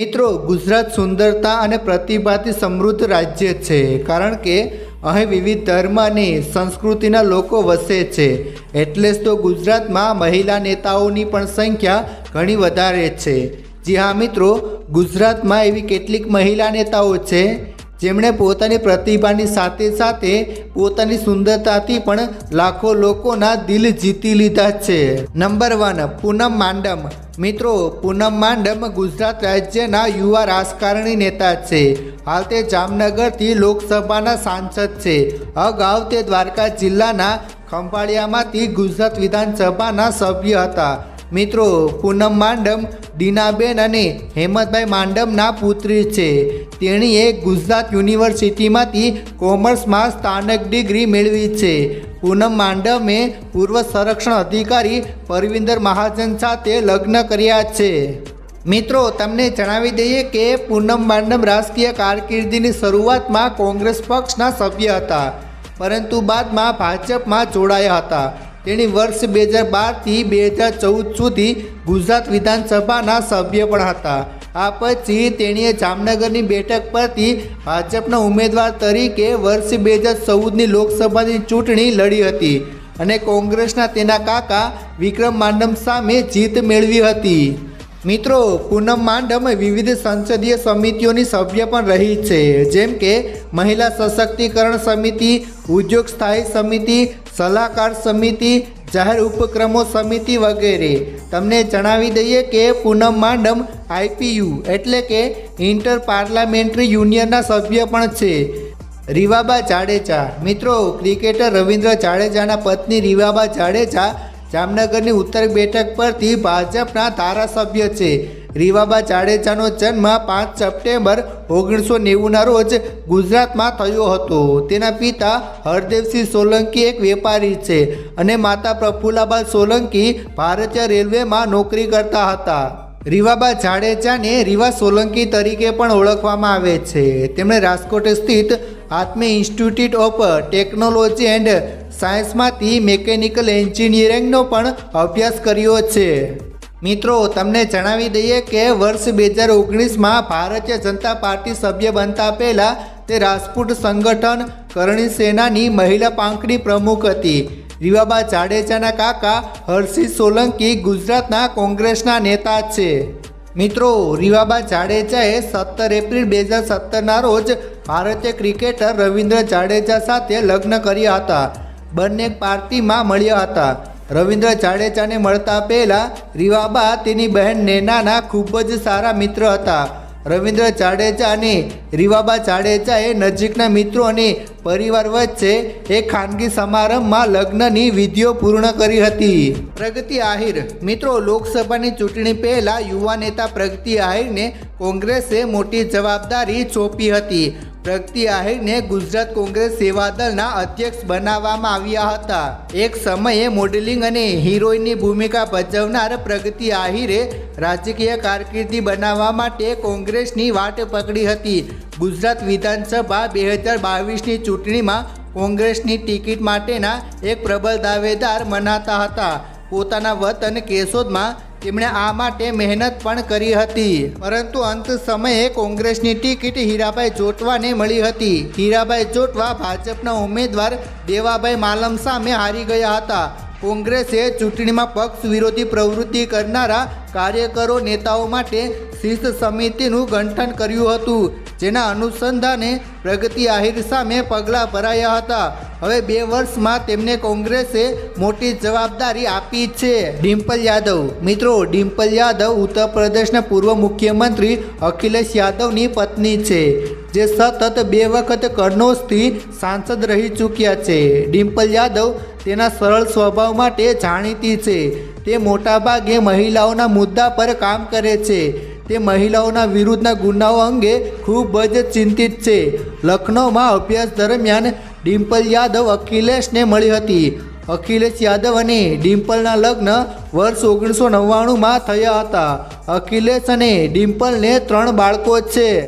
મિત્રો, ગુજરાત સુંદરતા અને પ્રતિભાથી સમૃદ્ધ રાજ્ય છે, કારણ કે અહીં વિવિધ ધર્મ અને સંસ્કૃતિના લોકો વસે છે. એટલે જ તો ગુજરાતમાં મહિલા નેતાઓની પણ સંખ્યા ઘણી વધારે છે. જી હા, મિત્રો, ગુજરાતમાં એવી કેટલીક મહિલા નેતાઓ છે જેમણે પોતાની પ્રતિભાની સાથે સાથે પોતાની સુંદરતાથી પણ લાખો લોકોના દિલ જીતી લીધા છે. Number one Poonam madam. મિત્રો, પૂનમ માંડમ ગુજરાત રાજ્યના યુવા રાજકારણી નેતા છે. હાલ તે જામનગરથી લોકસભાના સાંસદ છે. અગાઉ તે દ્વારકા જિલ્લાના ખંભાળિયામાંથી ગુજરાત વિધાનસભાના સભ્ય હતા. મિત્રો, પૂનમ માંડમ દીનાબેન અને હેમંતભાઈ માંડમના પુત્રી છે. તેણીએ ગુજરાત યુનિવર્સિટીમાંથી કોમર્સમાં સ્થાનક ડિગ્રી મેળવી છે. પૂનમ માંડમે પૂર્વ સંરક્ષણ અધિકારી પરવિંદર મહાજન સાથે લગ્ન કર્યા છે. મિત્રો, તમને જણાવી દઈએ કે પૂનમ માંડમ રાજકીય કારકિર્દીની શરૂઆતમાં કોંગ્રેસ પક્ષના સભ્ય હતા, પરંતુ બાદમાં ભાજપમાં જોડાયા હતા. તેણી વર્ષ બે હજાર બારથી બે હજાર ચૌદ સુધી ગુજરાત વિધાનસભાના સભ્ય પણ હતા. આ પછી તેણીએ જામનગરની બેઠક પરથી ભાજપના ઉમેદવાર તરીકે વર્ષ બે હજાર ચૌદની લોકસભાની ચૂંટણી લડી હતી અને કોંગ્રેસના તેના કાકા વિક્રમ માંડમ સામે જીત મેળવી હતી. મિત્રો, પૂનમ માંડમ વિવિધ સંસદીય સમિતિઓની સભ્ય પણ રહી છે. જેમ કે, મહિલા સશક્તિકરણ સમિતિ, ઉદ્યોગ સ્થાયી સમિતિ, સલાહકાર સમિતિ, જાહેર ઉપક્રમો સમિતિ વગેરે. તમને જણાવી દઈએ કે, પૂનમ માંડમ આઈપીયુ એટલે કે ઇન્ટર પાર્લામેન્ટરી યુનિયનના સભ્ય પણ છે. રીવાબા જાડેજા. મિત્રો, ક્રિકેટર રવિન્દ્ર જાડેજાના પત્ની રીવાબા જાડેજા જામનગરની ઉત્તર બેઠક પરથી ભાજપના ધારાસભ્ય છે. રીવાબા જાડેજાનો જન્મ પાંચ સપ્ટેમ્બર ઓગણીસો નેવુંના રોજ ગુજરાતમાં થયો હતો. તેના પિતા હરદેવસિંહ સોલંકી એક વેપારી છે અને માતા પ્રફુલ્લાબા સોલંકી ભારતીય રેલવેમાં નોકરી કરતા હતા. રીવાબા જાડેજાને રીવા સોલંકી તરીકે પણ ઓળખવામાં આવે છે. તેમણે રાજકોટ સ્થિત આત્મે ઇન્સ્ટિટ્યૂટ ઓફ ટેકનોલોજી એન્ડ સાયન્સમાંથી મિકેનિકલ એન્જિનિયરિંગનો પણ અભ્યાસ કર્યો છે. મિત્રો, તમને જણાવી દઈએ કે વર્ષ બે હજાર ઓગણીસમાં ભારતીય જનતા પાર્ટી સભ્ય બનતા પહેલાં તે રાજપૂત સંગઠન કરણી સેનાની મહિલા પાંખડી પ્રમુખ હતી. રીવાબા જાડેજાના કાકા હર્ષિત સોલંકી ગુજરાતના કોંગ્રેસના નેતા છે. મિત્રો, રીવાબા જાડેજાએ સત્તર એપ્રિલ બે હજાર સત્તરના રોજ ભારતીય ક્રિકેટર રવિન્દ્ર જાડેજા સાથે લગ્ન કર્યા હતા. બંને પાર્ટીમાં મળ્યા હતા. રવિન્દ્ર જાડેજાને મળતા પહેલાં રીવાબા તેની બહેન નેનાના ખૂબ જ સારા મિત્ર હતા. રવિન્દ્ર જાડેજા અને રીવાબા જાડેજાએ નજીકના મિત્રો અને પરિવાર વચ્ચે એક ખાનગી સમારંભમાં લગ્નની વિધિઓ પૂર્ણ કરી હતી. પ્રગતિ આહિર. મિત્રો, લોકસભાની ચૂંટણી પહેલા યુવા નેતા પ્રગતિ આહિરને કોંગ્રેસે મોટી જવાબદારી સોંપી હતી. પ્રગતિ આહિરને ગુજરાત કોંગ્રેસ સેવા દળના અધ્યક્ષ બનાવવામાં આવ્યા હતા. એક સમયે મોડેલિંગ અને હિરોઈનની ભૂમિકા ભજવનાર પ્રગતિ આહિરે રાજકીય કારકિર્દી બનાવવા માટે કોંગ્રેસની વાટ પકડી હતી. ગુજરાત વિધાનસભા બે હજાર બાવીસની ચૂંટણીમાં કોંગ્રેસની ટિકિટ માટેના એક પ્રબળ દાવેદાર મનાતા હતા. પોતાના વતન કેશોદમાં તેમણે આ માટે મહેનત પણ કરી હતી. પરંતુ અંત સમયે કોંગ્રેસની ટિકિટ હીરાભાઈ જોટવાને મળી હતી. હીરાભાઈ જોટવા ભાજપના ઉમેદવાર દેવાભાઈ માલમ સામે હારી ગયા હતા. કોંગ્રેસે ચૂંટણીમાં પક્ષ વિરોધી પ્રવૃત્તિ કરનારા કાર્યકરો નેતાઓ માટે શિસ્ત સમિતિનું ગંઠન કર્યું હતું, જેના અનુસંધાને પ્રગતિ આહિર સામે પગલાં ભરાયા હતા. હવે બે વર્ષમાં તેમને કોંગ્રેસે મોટી જવાબદારી આપી છે. ડિમ્પલ યાદવ. મિત્રો, ડિમ્પલ યાદવ ઉત્તર પ્રદેશના પૂર્વ મુખ્યમંત્રી અખિલેશ યાદવની પત્ની છે, જે સતત બે વખત કન્નૌજથી સાંસદ રહી ચૂક્યા છે. ડિમ્પલ યાદવ તેના સરળ સ્વભાવ માટે જાણીતી છે. તે મોટાભાગે મહિલાઓના મુદ્દા પર કામ કરે છે. તે મહિલાઓના વિરુદ્ધના ગુનાઓ અંગે ખૂબ જ ચિંતિત છે. લખનૌમાં અભ્યાસ દરમિયાન ડિમ્પલ યાદવ અખિલેશને મળી હતી. અખિલેશ યાદવ અને ડિમ્પલના લગ્ન વર્ષ ઓગણીસો નવ્વાણુંમાં થયા હતા. અખિલેશ અને ડિમ્પલને ત્રણ બાળકો છે.